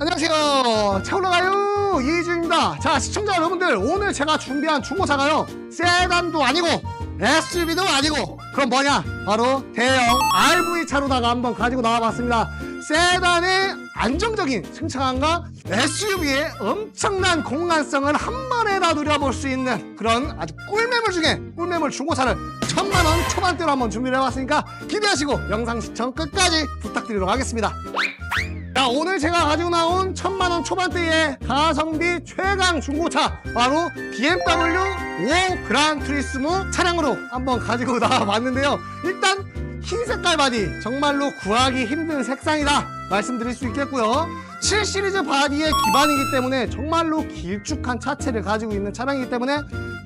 안녕하세요. 차 올라가요. 이희준입니다. 자, 시청자 여러분들, 오늘 제가 준비한 중고차가요. 세단도 아니고, SUV도 아니고, 그럼 뭐냐? 바로 대형 RV 차로다가 한번 가지고 나와봤습니다. 세단의 안정적인 승차감과 SUV의 엄청난 공간성을 한 번에 다 누려볼 수 있는 그런 아주 꿀매물 중에 꿀매물 중고차를 천만 원 초반대로 한번 준비를 해봤으니까 기대하시고 영상 시청 끝까지 부탁드리도록 하겠습니다. 자 오늘 제가 가지고 나온 천만원 초반대의 가성비 최강 중고차 바로 BMW 5 그란 투리스모 차량으로 한번 가지고 나와봤는데요. 일단 흰 색깔 바디 정말로 구하기 힘든 색상이다 말씀드릴 수 있겠고요. 7 시리즈 바디의 기반이기 때문에 정말로 길쭉한 차체를 가지고 있는 차량이기 때문에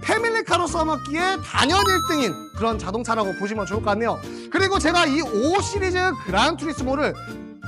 패밀리카로 써먹기에 단연 1등인 그런 자동차라고 보시면 좋을 것 같네요. 그리고 제가 이 5 시리즈 그란 투리스모를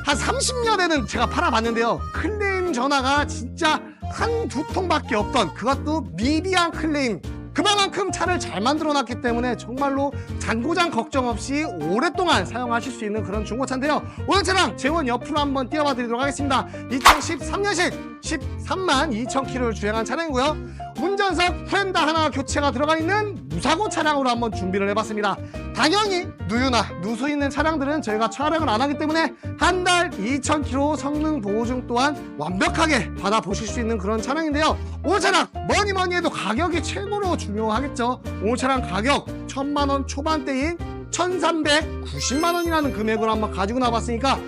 한 30년에는 제가 팔아봤는데요. 클레임 전화가 진짜 한 두 통밖에 없던 그것도 미비한 클레임. 그만큼 차를 잘 만들어 놨기 때문에 정말로 잔고장 걱정 없이 오랫동안 사용하실 수 있는 그런 중고차인데요. 오늘 차량 재원 옆으로 한번 띄워봐 드리도록 하겠습니다. 2013년식 13만 2천 킬로를 주행한 차량이고요. 운전석 프렌다 하나 교체가 들어가 있는 무사고 차량으로 한번 준비를 해봤습니다. 당연히 누유나 누수 있는 차량들은 저희가 촬영을 안 하기 때문에 한 달 2,000km 성능 보증 또한 완벽하게 받아보실 수 있는 그런 차량인데요. 오늘 차량 뭐니 뭐니 해도 가격이 최고로 중요하겠죠. 오늘 차량 가격 1,000만원 초반대인 1,390만 원이라는 금액으로 한번 가지고 나왔으니까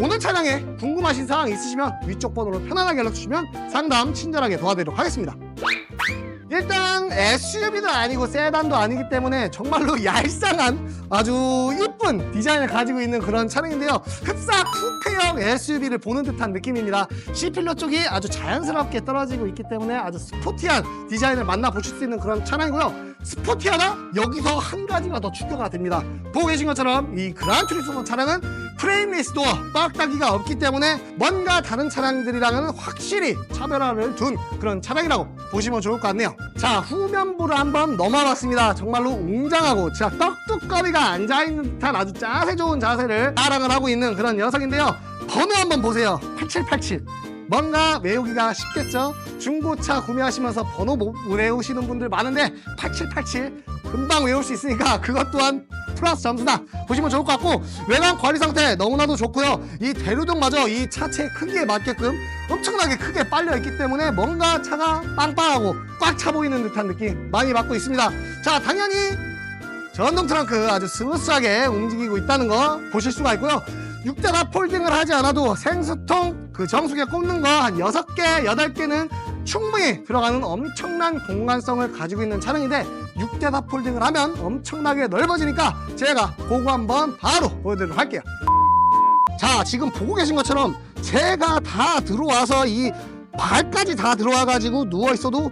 오늘 차량에 궁금하신 사항 있으시면 위쪽 번호로 편안하게 연락주시면 상담 친절하게 도와드리도록 하겠습니다. 일단 SUV도 아니고 세단도 아니기 때문에 정말로 얄쌍한 아주 이쁜 디자인을 가지고 있는 그런 차량인데요. 흡사 쿠페형 SUV를 보는 듯한 느낌입니다. C필러 쪽이 아주 자연스럽게 떨어지고 있기 때문에 아주 스포티한 디자인을 만나보실 수 있는 그런 차량이고요. 스포티하다? 여기서 한 가지가 더 추가가 됩니다. 보고 계신 것처럼 이 그란투리스모 차량은 프레임리스 도어 빡다기가 없기 때문에 뭔가 다른 차량들이랑은 확실히 차별화를 둔 그런 차량이라고 보시면 좋을 것 같네요. 자 후면부를 한번 넘어봤습니다. 정말로 웅장하고 진짜 떡두꺼비가 앉아있는 듯한 아주 자세 좋은 자세를 자랑을 하고 있는 그런 녀석인데요. 번호 한번 보세요. 8787. 뭔가 외우기가 쉽겠죠? 중고차 구매하시면서 번호 못 외우시는 분들 많은데 8787 금방 외울 수 있으니까 그것 또한 플러스 점수다. 보시면 좋을 것 같고 외관 관리 상태 너무나도 좋고요. 이 대류등마저 이 차체 크기에 맞게끔 엄청나게 크게 빨려 있기 때문에 뭔가 차가 빵빵하고 꽉 차 보이는 듯한 느낌 많이 받고 있습니다. 자 당연히 전동 트렁크 아주 스무스하게 움직이고 있다는 거 보실 수가 있고요. 6대가 폴딩을 하지 않아도 생수통 그 정수기에 꼽는 거 한 6개, 8개는 충분히 들어가는 엄청난 공간성을 가지고 있는 차량인데 6대다 폴딩을 하면 엄청나게 넓어지니까 제가 그거 한번 바로 보여드리도록 할게요. 자 지금 보고 계신 것처럼 제가 다 들어와서 이 발까지 다 들어와 가지고 누워 있어도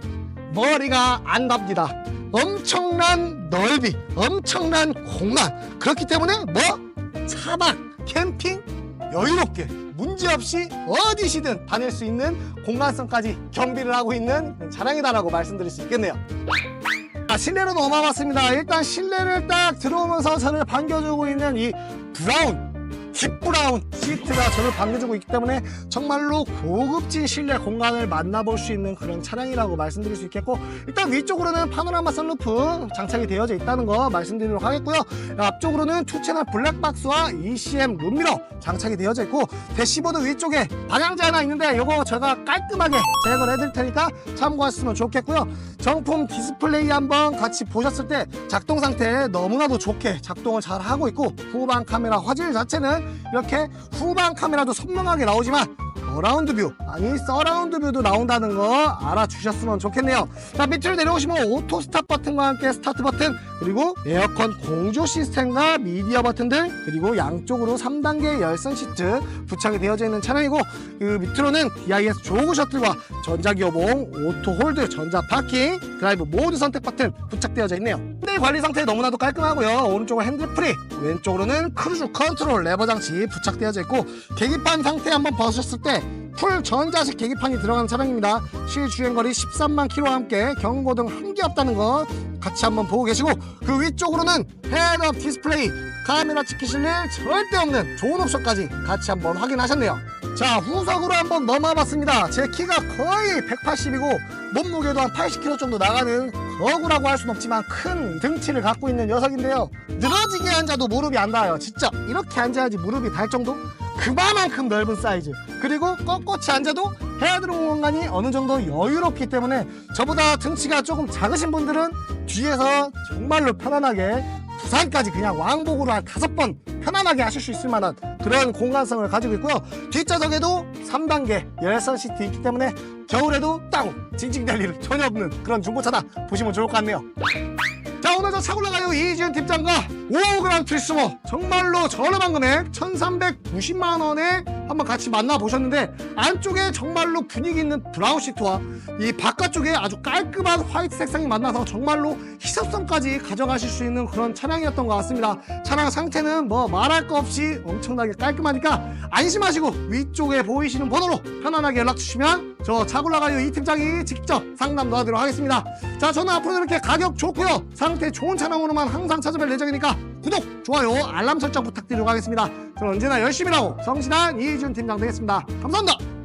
머리가 안 갑니다. 엄청난 넓이 엄청난 공간. 그렇기 때문에 뭐? 차박 캠핑 여유롭게 문제없이 어디시든 다닐 수 있는 공간성까지 경비를 하고 있는 차량이다라고 말씀드릴 수 있겠네요 자, 실내로 넘어왔습니다. 일단 실내를 딱 들어오면서 저를 반겨주고 있는 이 브라운, 딥 브라운 시트가 저를 반겨주고 있기 때문에 정말로 고급진 실내 공간을 만나볼 수 있는 그런 차량이라고 말씀드릴 수 있겠고 일단 위쪽으로는 파노라마 선루프 장착이 되어져 있다는 거 말씀드리도록 하겠고요. 앞쪽으로는 투채널 블랙박스와 ECM 룸미러 장착이 되어져 있고 대시보드 위쪽에 방향제 하나 있는데 이거 제가 깔끔하게 제거를 해드릴 테니까 참고하시면 좋겠고요. 정품 디스플레이 한번 같이 보셨을 때 작동 상태 너무나도 좋게 작동을 잘 하고 있고 후방 카메라 화질 자체는 이렇게 후방 카메라도 선명하게 나오지만 어라운드 뷰 아니 서라운드 뷰도 나온다는 거 알아주셨으면 좋겠네요. 자 밑으로 내려오시면 오토 스탑 버튼과 함께 스타트 버튼 그리고 에어컨 공조 시스템과 미디어 버튼들 그리고 양쪽으로 3단계 열선 시트 부착이 되어져 있는 차량이고 그 밑으로는 DIS 조그 셔틀과 전자기어봉 오토 홀드 전자 파킹 드라이브 모드 선택 버튼 부착되어져 있네요. 핸들 관리 상태 너무나도 깔끔하고요. 오른쪽은 핸들 프리 왼쪽으로는 크루즈 컨트롤 레버 장치 부착되어져 있고 계기판 상태 한번 보셨을 때 풀 전자식 계기판이 들어가는 차량입니다. 실주행거리 13만 킬로와 함께 경고등 한 개 없다는 거 같이 한번 보고 계시고 그 위쪽으로는 헤드업 디스플레이 카메라 찍히실 일 절대 없는 좋은 옵션까지 같이 한번 확인하셨네요. 자 후석으로 한번 넘어봤습니다 제 키가 거의 180이고 몸무게도 한 80kg 정도 나가는 거구라고 할 순 없지만 큰 등치를 갖고 있는 녀석인데요 늘어지게 앉아도 무릎이 안 닿아요 진짜 이렇게 앉아야지 무릎이 닿을 정도 그만큼 넓은 사이즈 그리고 꼿꼿이 앉아도 헤드룸 공간이 어느 정도 여유롭기 때문에 저보다 등치가 조금 작으신 분들은 뒤에서 정말로 편안하게 부산까지 그냥 왕복으로 한 다섯 번 편안하게 하실 수 있을 만한 그런 공간성을 가지고 있고요. 뒷좌석에도 3단계 열선 시트 있기 때문에 겨울에도 다운 징징댈 일 전혀 없는 그런 중고차다 보시면 좋을 것 같네요. 자 오늘 저 차고 나가요. 이지훈 팀장과 5그란 트리스모. 정말로 저렴한 금액 1390만 원에 한번 같이 만나보셨는데 안쪽에 정말로 분위기 있는 브라운 시트와 이 바깥쪽에 아주 깔끔한 화이트 색상이 만나서 정말로 희소성까지 가져가실 수 있는 그런 차량이었던 것 같습니다. 차량 상태는 뭐 말할 거 없이 엄청나게 깔끔하니까 안심하시고 위쪽에 보이시는 번호로 편안하게 연락 주시면 저 차골라가요. 이 팀장이 직접 상담 도와드리도록 하겠습니다. 자 저는 앞으로 이렇게 가격 좋고요. 상태 좋은 차량으로만 항상 찾아뵐 예정이니까 구독 좋아요 알람 설정 부탁드리도록 하겠습니다. 저는 언제나 열심히 하고 성실한 이희준 팀장 되겠습니다. 감사합니다